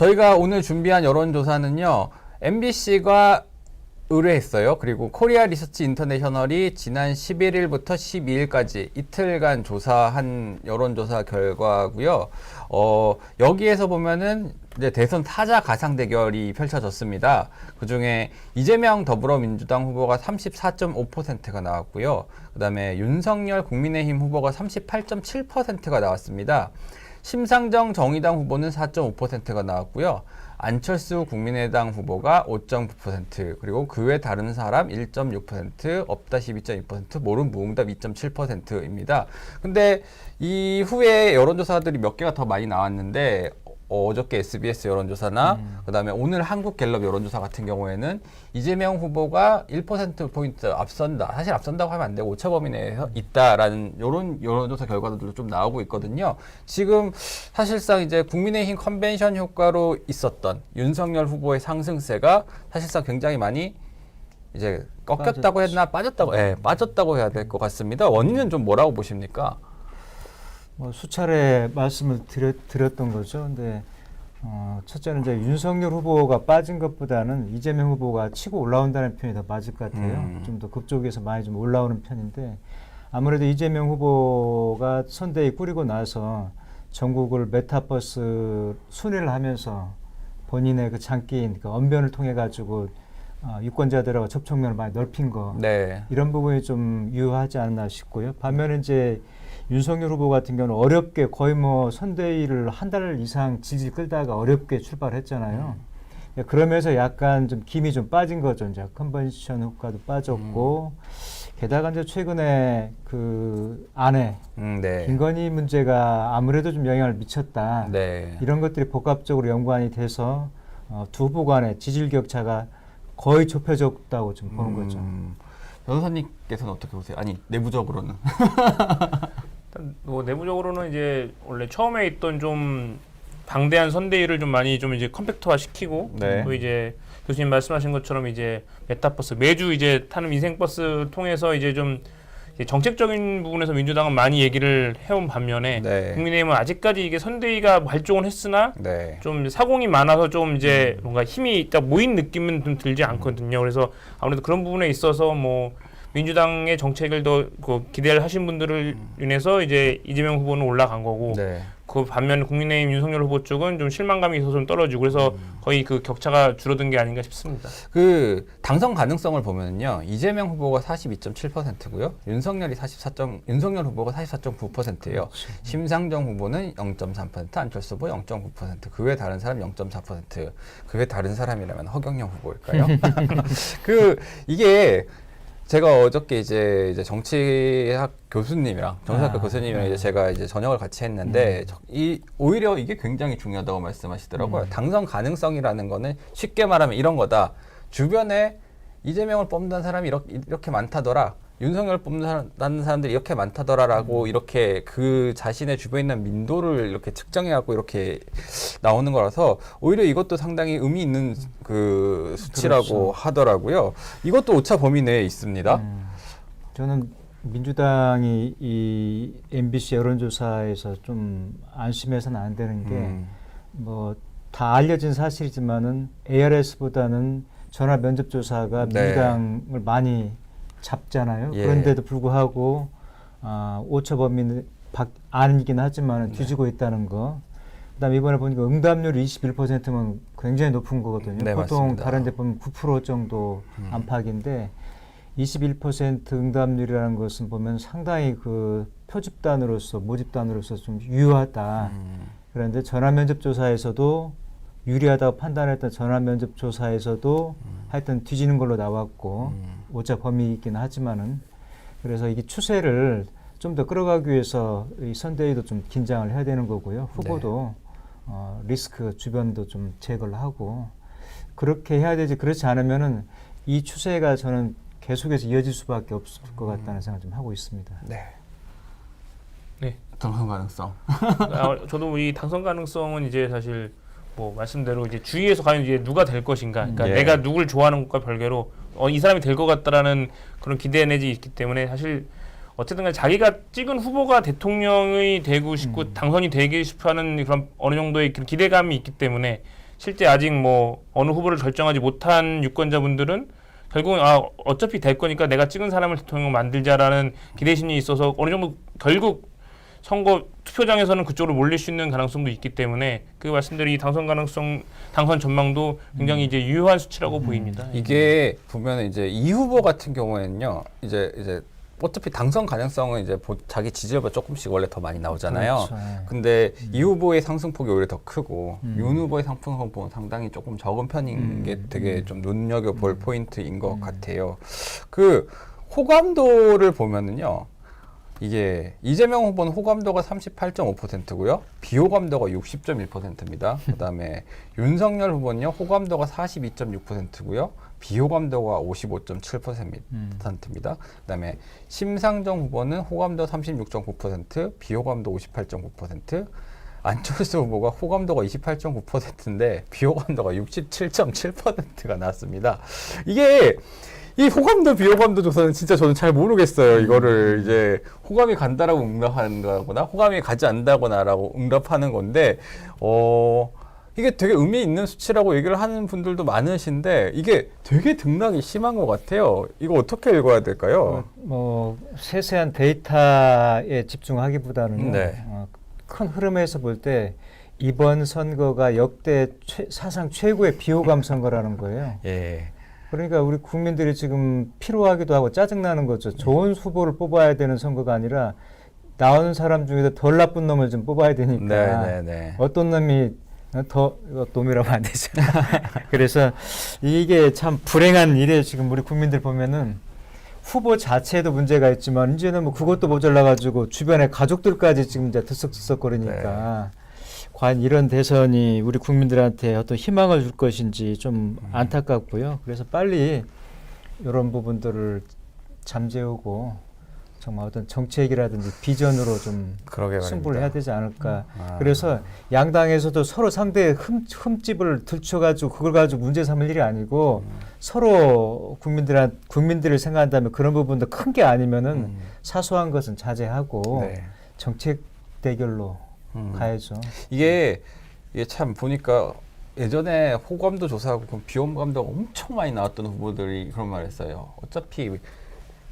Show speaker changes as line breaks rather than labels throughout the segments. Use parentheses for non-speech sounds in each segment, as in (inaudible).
저희가 오늘 준비한 여론조사는요, MBC가 의뢰했어요. 그리고 코리아 리서치 인터내셔널이 지난 11일부터 12일까지 이틀간 조사한 여론조사 결과고요. 어, 여기에서 보면은 이제 대선 타자 가상 대결이 펼쳐졌습니다. 그 중에 이재명 더불어민주당 후보가 34.5%가 나왔고요. 그 다음에 윤석열 국민의힘 후보가 38.7%가 나왔습니다. 심상정 정의당 후보는 4.5%가 나왔고요. 안철수 국민의당 후보가 5.9% 그리고 그 외 다른 사람 1.6% 없다 12.2% 모른 무응답 2.7%입니다. 근데 이후에 여론조사들이 몇 개가 더 많이 나왔는데 어, 어저께 SBS 여론조사나 그다음에 오늘 한국갤럽 여론조사 같은 경우에는 이재명 후보가 1% 포인트 앞선다. 사실 앞선다고 하면 안 되고 오차범위 내에서 있다라는 이런 여론조사 결과들도 좀 나오고 있거든요. 지금 사실상 이제 국민의힘 컨벤션 효과로 있었던 윤석열 후보의 상승세가 사실상 굉장히 많이 이제 꺾였다고 했나 빠졌다고 예, 빠졌다고 해야 될 것 같습니다. 원인은 좀 뭐라고 보십니까?
뭐 수차례 말씀을 드렸, 드렸 던 거죠. 근데 어, 첫째는 이제 윤석열 후보가 빠진 것보다는 이재명 후보가 치고 올라온다는 표현이 더 맞을 것 같아요.
음.
좀더 급쪽에서 많이 좀 올라오는 편인데 아무래도 이재명 후보가 선대위 꾸리고 나서 전국을 메타버스 순회를 하면서 본인의 그 장기인 그 언변을 통해 가지고 어, 유권자들하고 접촉면을 많이 넓힌 거
네.
이런 부분이 좀 유효하지 않나 싶고요. 반면에 이제 윤석열 후보 같은 경우는 어렵게 거의 뭐 선대위를 한 달 이상 질질 끌다가 어렵게 출발했잖아요. 예, 그러면서 약간 좀 김이 좀 빠진 거죠. 이제 컨벤션 효과도 빠졌고 게다가 이제 최근에 그 아내
음, 네.
김건희 문제가 아무래도 좀 영향을 미쳤다.
네.
이런 것들이 복합적으로 연관이 돼서 어, 두 후보 간의 지질 격차가 거의 좁혀졌다고 좀 보는 거죠.
음, 변호사님께서는 어떻게 보세요? 아니 내부적으로는 (laughs)
뭐 내부적으로는 이제 원래 처음에 있던 좀 방대한 선대위를 좀 많이 좀 이제 컴팩트화 시키고
네.
또 이제 교수님 말씀하신 것처럼 이제 메타버스 매주 이제 타는 인생버스 통해서 이제 좀 이제 정책적인 부분에서 민주당은 많이 얘기를 해온 반면에
네.
국민의힘은 아직까지 이게 선대위가 활동을 했으나
네.
좀 사공이 많아서 좀 이제 뭔가 힘이 딱 모인 느낌은 좀 들지 않거든요. 그래서 아무래도 그런 부분에 있어서 뭐 민주당의 정책을 더 그 기대를 하신 분들을 인해서 이제 이재명 후보는 올라간 거고
네.
그 반면 국민의힘 윤석열 후보 쪽은 좀 실망감이 있어서 좀 떨어지고 그래서 거의 그 격차가 줄어든 게 아닌가 싶습니다.
그 당선 가능성을 보면요 이재명 후보가 42.7%고요 윤석열이 44. 윤석열 후보가 44.9%예요. 심상정 후보는 0.3% 안철수 후보 0.9%그 외 다른 사람 0.4%그 외 다른 사람이라면 허경영 후보일까요? (laughs) (laughs) 그 이게 제가 어저께 이제 이제 정치학 교수님이랑 정치학과
아,
교수님이랑 이제 제가 이제 저녁을 같이 했는데 저- 이 오히려 이게 굉장히 중요하다고 말씀하시더라고요. 당선 가능성이라는 거는 쉽게 말하면 이런 거다. 주변에 이재명을 뽑는 사람이 이렇게, 이렇게 많다더라. 윤석열 뽑는 사람들이 이렇게 많다더라라고 이렇게 그 자신의 주변에 있는 민도를 이렇게 측정해갖고 이렇게 나오는 거라서 오히려 이것도 상당히 의미 있는 그 수치라고
그렇죠.
하더라고요. 이것도 오차 범위 내에 있습니다.
음, 저는 민주당이 이 MBC 여론조사에서 좀 안심해서는 안 되는 게
음.
뭐다 알려진 사실이지만은 ARS보다는 전화 면접 조사가
네.
민주당을 많이 잡잖아요.
예.
그런데도 불구하고 아, 오차 범위 밖 아니긴 하지만
네.
뒤지고 있다는 거. 그다음에 이번에 보니까 응답률이 21%면 굉장히 높은 거거든요.
네,
보통
맞습니다.
다른 데 보면 9% 정도
음.
안팎인데 21% 응답률이라는 것은 보면 상당히 그 표집단으로서 모집단으로서 좀 유효하다.
음.
그런데 전화 면접 조사에서도 유리하다고 판단했던 전화 면접 조사에서도 하여튼 뒤지는 걸로 나왔고
음.
오차 범위이긴 하지만은 그래서 이게 추세를 좀 더 끌어가기 위해서 이 선대위도 좀 긴장을 해야 되는 거고요. 후보도 어, 리스크 주변도 좀 제거를 하고 그렇게 해야 되지 그렇지 않으면은 이 추세가 저는 계속해서 이어질 수밖에 없을 것 같다는 생각을 좀 하고 있습니다.
네.
네.
당선 가능성. (laughs)
아, 저도 이 당선 가능성은 이제 사실 뭐 말씀대로 이제 주위에서 과연 이제 누가 될 것인가, 그러니까
예.
내가 누굴 좋아하는 것과 별개로 어, 이 사람이 될 것 같다라는 그런 기대 내지 있기 때문에 사실 어쨌든 간 자기가 찍은 후보가 대통령이 되고 싶고 당선이 되고 싶어하는 그런 어느 정도의 기대감이 있기 때문에 실제 아직 뭐 어느 후보를 결정하지 못한 유권자분들은 결국은 아 어차피 될 거니까 내가 찍은 사람을 대통령 만들자라는 기대 심리 있어서 어느 정도 결국 선거 투표장에서는 그쪽으로 몰릴 수 있는 가능성도 있기 때문에 그이 당선 가능성 당선 전망도 굉장히 이제 유효한 수치라고 보입니다.
이게 보면 이제 이 후보 같은 경우에는요. 이제 이제 어차피 당선 가능성은 이제 보- 자기 지지율보다 조금씩 원래 더 많이 나오잖아요.
그렇죠.
근데 이 후보의 상승폭이 오히려 더 크고
음.
윤 후보의 상승폭은 상당히 조금 적은 편인 게 되게 좀 눈여겨 볼 포인트인 것 같아요. 그 호감도를 보면은요. 이게 이재명 후보는 호감도가 38.5%고요. 비호감도가 60.1%입니다. 그다음에 (laughs) 윤석열 후보는요. 호감도가 42.6%고요. 비호감도가 55.7%입니다. 그다음에 심상정 후보는 호감도 36.9%, 비호감도 58.9%, 안철수 후보가 호감도가 28.9%인데 비호감도가 67.7%가 나왔습니다. 이게 이 호감도 비호감도 조사는 진짜 저는 잘 모르겠어요. 이거를 이제 호감이 간다라고 응답하는 거거나 호감이 가지 않는다거나라고 응답하는 건데 어 이게 되게 의미 있는 수치라고 얘기를 하는 분들도 많으신데 이게 되게 등락이 심한 것 같아요. 이거 어떻게 읽어야 될까요?
뭐 세세한 데이터에 집중하기보다는
네.
어, 큰 흐름에서 볼 때 이번 선거가 역대 최- 사상 최고의 비호감 선거라는 거예요.
예.
그러니까 우리 국민들이 지금 피로하기도 하고 짜증나는 거죠. 좋은 후보를 뽑아야 되는 선거가 아니라 나오는 사람 중에서 덜 나쁜 놈을 좀 뽑아야 되니까
네, 네, 네.
어떤 놈이 더 이거 놈이라고 안 되죠. (laughs) 그래서 이게 참 불행한 일이에요. 지금 우리 국민들 보면은 후보 자체에도 문제가 있지만 이제는 뭐 그것도 모자라 가지고 주변에 가족들까지 지금 이제 들썩들썩거리니까 과연 이런 대선이 우리 국민들한테 어떤 희망을 줄 것인지 좀 안타깝고요. 그래서 빨리 이런 부분들을 잠재우고 정말 어떤 정책이라든지 비전으로 좀 승부를. 해야 되지 않을까.
아.
그래서 양당에서도 서로 상대의 흠, 흠집을 들춰가지고 그걸 가지고 문제 삼을 일이 아니고
음.
서로 국민들한 국민들을 생각한다면 그런 부분도 큰 게 아니면은
음.
사소한 것은 자제하고
네.
정책 대결로
음.
가야죠.
이게 이게 참 보니까 예전에 호감도 조사하고 그럼 비호감도가 엄청 많이 나왔던 후보들이 그런 말을 했어요. 어차피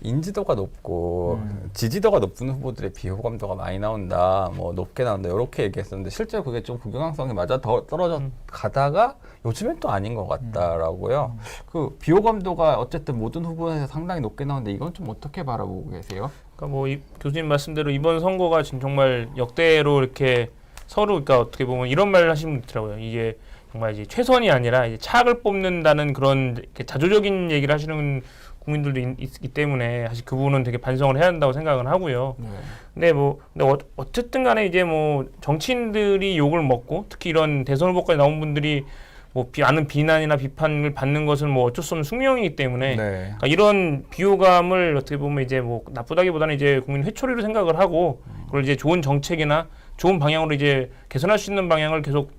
인지도가 높고
음.
지지도가 높은 후보들의 비호감도가 많이 나온다, 뭐 높게 나온다 이렇게 얘기했었는데 실제 그게 좀 부경향성이 맞아 더 떨어져
음.
가다가 요즘엔 또 아닌 것 같다라고요. 그 비호감도가 어쨌든 모든 후보에서 상당히 높게 나오는데 이건 좀 어떻게 바라보고 계세요?
그러니까 뭐 이, 교수님 말씀대로 이번 선거가 지금 정말 역대로 이렇게 서로 그러니까 어떻게 보면 이런 말을 하시는 분 있더라고요. 이게 정말 이제 최선이 아니라 이제 차악을 뽑는다는 그런 자조적인 얘기를 하시는 국민들도 있, 있기 때문에 사실 그 부분은 되게 반성을 해야 한다고 생각은 하고요. 근데 뭐 근데 어, 어쨌든 간에 이제 뭐 정치인들이 욕을 먹고 특히 이런 대선 후보까지 나온 분들이 뭐 비, 많은 비난이나 비판을 받는 것은 뭐 어쩔 수 없는 숙명이기 때문에
네.
그러니까 이런 비호감을 어떻게 보면 이제 뭐 나쁘다기보다는 이제 국민 회초리로 생각을 하고 그걸 이제 좋은 정책이나 좋은 방향으로 이제 개선할 수 있는 방향을 계속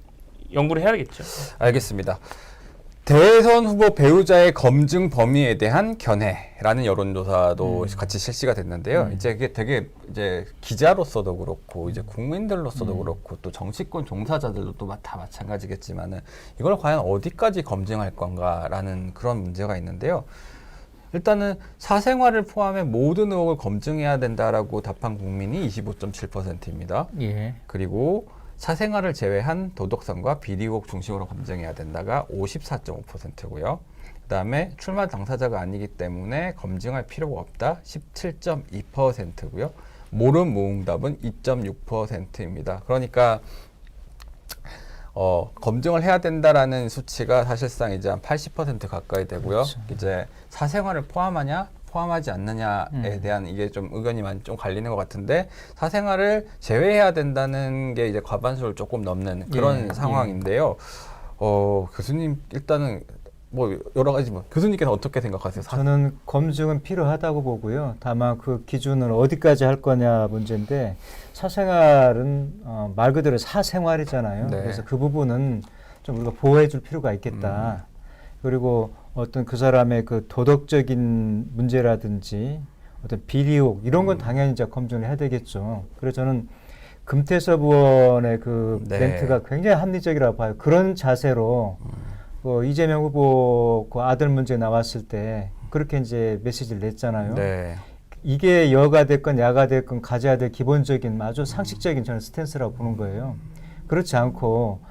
연구를 해야겠죠.
알겠습니다. 대선 후보 배우자의 검증 범위에 대한 견해라는 여론조사도 같이 실시가 됐는데요.
음.
이제 이게 되게 이제 기자로서도 그렇고 이제 국민들로서도
음.
그렇고 또 정치권 종사자들도 또 다 마찬가지겠지만은 이걸 과연 어디까지 검증할 건가라는 그런 문제가 있는데요. 일단은 사생활을 포함해 모든 의혹을 검증해야 된다라고 답한 국민이 25.7%입니다.
예.
그리고 사생활을 제외한 도덕성과 비리 의혹 중심으로 검증해야 된다가 54.5%고요. 그다음에 출마 당사자가 아니기 때문에 검증할 필요가 없다 17.2%고요. 모름 무응답은 2.6%입니다. 그러니까 어, 검증을 해야 된다라는 수치가 사실상 이제 한 80% 가까이 되고요.
그렇죠.
이제 사생활을 포함하냐 포함하지 않느냐에
음.
대한 이게 좀 의견이 많이 좀 갈리는 것 같은데 사생활을 제외해야 된다는 게 이제 과반수를 조금 넘는 그런
예,
상황인데요. 어, 교수님 일단은 뭐 여러 가지 뭐 교수님께서 어떻게 생각하세요? 사-
저는 검증은 필요하다고 보고요. 다만 그 기준을 어디까지 할 거냐 문제인데 사생활은 어, 말 그대로 사생활이잖아요.
네.
그래서 그 부분은 좀 우리가 보호해 줄 필요가 있겠다.
음.
그리고 어떤 그 사람의 그 도덕적인 문제라든지 어떤 비리혹 이런 건
음.
당연히 이제 검증을 해야 되겠죠. 그래서 저는 금태섭 의원의 그
네.
멘트가 굉장히 합리적이라고 봐요. 그런 자세로 그 이재명 후보 그 아들 문제 나왔을 때 그렇게 이제 메시지를 냈잖아요.
네.
이게 여가 됐건 야가 됐건 가져야 될 기본적인 아주 상식적인 저는 스탠스라고 보는 거예요. 그렇지 않고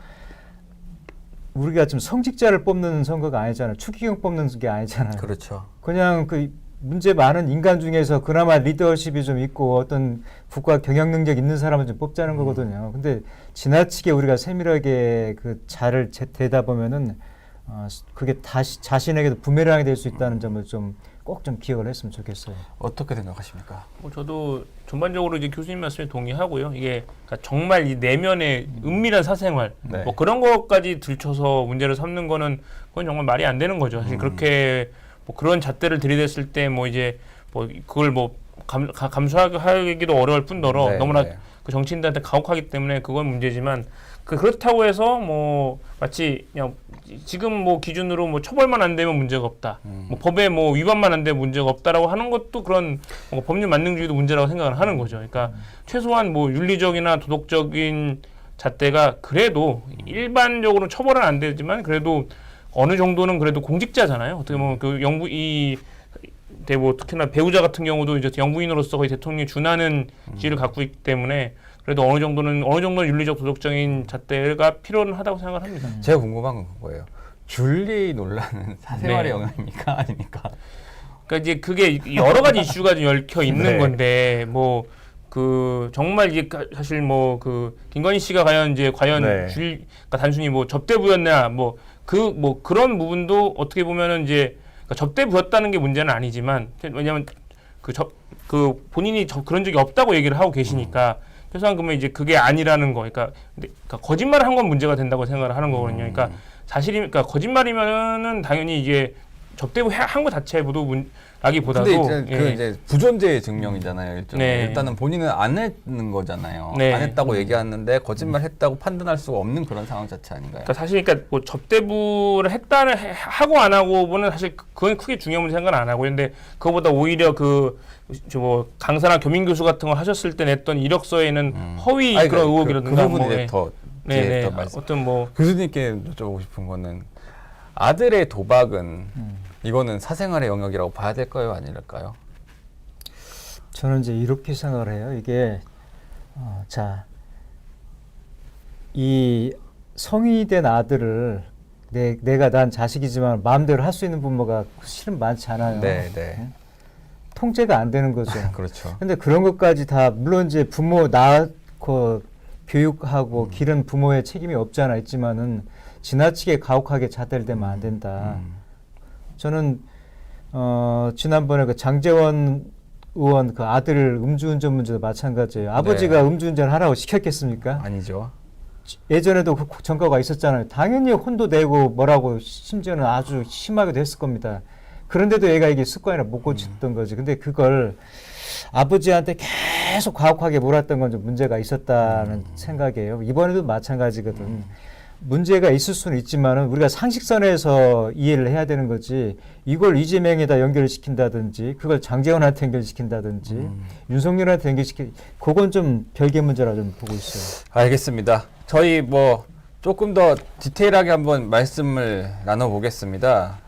우리가 좀 성직자를 뽑는 선거가 아니잖아요. 추기경 뽑는 게 아니잖아요.
그렇죠.
그냥 그 문제 많은 인간 중에서 그나마 리더십이 좀 있고 어떤 국가 경영 능력 있는 사람을 좀 뽑자는 거거든요. 근데 지나치게 우리가 세밀하게 그 제- 되다 보면은 어, 그게 다시 자신에게도 부메랑이 될 수 있다는 점을 좀 꼭 좀 기억을 했으면 좋겠어요.
어떻게 생각하십니까?
뭐 저도 전반적으로 이제 교수님 말씀에 동의하고요. 이게 그러니까 정말 이 내면의 은밀한 사생활
네.
뭐 그런 것까지 들춰서 문제를 삼는 거는 그건 정말 말이 안 되는 거죠. 사실
음.
그렇게 뭐 그런 잣대를 들이댔을 때 뭐 이제 뭐 그걸 뭐 감, 가- 감수하기도 어려울 뿐더러
네,
너무나
네.
그 정치인들한테 가혹하기 때문에 그건 문제지만 그 그렇다고 해서 뭐 마치 그냥 지금 뭐 기준으로 뭐 처벌만 안 되면 문제가 없다.
음.
뭐 법에 뭐 위반만 안 되면 문제가 없다라고 하는 것도 그런 뭔가 법률 만능주의도 문제라고 생각을 하는 거죠. 그러니까 최소한 뭐 윤리적이나 도덕적인 잣대가 그래도 일반적으로 처벌은 안 되지만 그래도 어느 정도는 그래도 공직자잖아요. 어떻게 보면 그 영부 이 대뭐 특히나 배우자 같은 경우도 이제 영부인으로서 거의 대통령이 준하는 지위를 갖고 있기 때문에 그래도 어느 정도는 어느 정도 윤리적 도덕적인 잣대가 필요는 하다고 생각을 합니다.
제가 궁금한 건 그거예요. 줄리 논란은 (laughs) 사생활의
네.
영향입니까 아닙니까?
그러니까 이제 그게 여러 가지 이슈가 좀 얽혀 있는 (laughs)
네.
건데 뭐 그 정말 이게 가- 사실 뭐 그 김건희 씨가 과연 이제 과연
네.
줄 그러니까 단순히 뭐 접대부였냐 뭐 그뭐 그런 부분도 어떻게 보면은 이제 그러니까 접대 부였다는 게 문제는 아니지만 왜냐하면 그접그 본인이 저 그런 적이 없다고 얘기를 하고 계시니까 최소한 그러면 이제 그게 아니라는 거. 그러니까, 그러니까 거짓말을 한 건 문제가 된다고 생각을 하는 거거든요. 그러니까 사실이 그러니까 거짓말이면은 당연히 이게 접대부 한 거 자체에 모두 문 라기보다도
근데 이제 그
예.
이제 부존재 증명이잖아요. 일종의
네.
일단은 본인은 안 했는 거잖아요.
네.
안 했다고 얘기하는데 거짓말 했다고 판단할 수가 없는 그런 상황 자체 아닌가요?
그러니까 사실 그러니까 뭐 접대부를 했다는 해- 하고 안 하고는 사실 그- 그건 크게 중요한 문제 생각 안 하고 근데 그거보다 오히려 그저뭐 강사나 교민 교수 같은 거 하셨을 때 냈던 이력서에는
음.
허위
아니,
그런
그-
의혹이라든가
그 부분이
뭐,
이제
예.
더 뒤에
네 네
더 말씀.
어떤 뭐
교수님께 여쭤보고 싶은 거는 아들의 도박은
음.
이거는 사생활의 영역이라고 봐야 될까요, 아닐까요?
저는 이제 이렇게 생각을 해요. 이게 어, 자, 이 성인이 된 아들을 내, 내가 난 자식이지만 마음대로 할 수 있는 부모가 실은 많지 않아요.
네, 네.
통제가 안 되는 거죠. (laughs)
그렇죠.
근데 그런 것까지 다 물론 이제 부모 낳고 교육하고 기른 부모의 책임이 없잖아 있지만은 지나치게 가혹하게 대면 안 된다.
음.
저는 어 지난번에 그 장재원 의원 그 아들 음주운전 문제도 마찬가지예요. 아버지가
네.
음주운전 하라고 시켰겠습니까?
아니죠.
예전에도 그 전과가 있었잖아요. 당연히 혼도 내고 뭐라고 심지어는 아주 심하게도 했을 겁니다. 그런데도 얘가 이게 습관이라 못 고쳤던 거지. 근데 그걸 아버지한테 계속 가혹하게 몰았던 건 좀 문제가 있었다는 생각이에요. 이번에도 마찬가지거든. 문제가 있을 수는 있지만은 우리가 상식선에서 이해를 해야 되는 거지. 이걸 이재명에다 연결을 시킨다든지, 그걸 장재원한테 연결시킨다든지, 윤석열한테 연결시키, 그건 좀 별개 문제라 좀 보고 있어요.
알겠습니다. 저희 뭐 조금 더 디테일하게 한번 말씀을 나눠보겠습니다.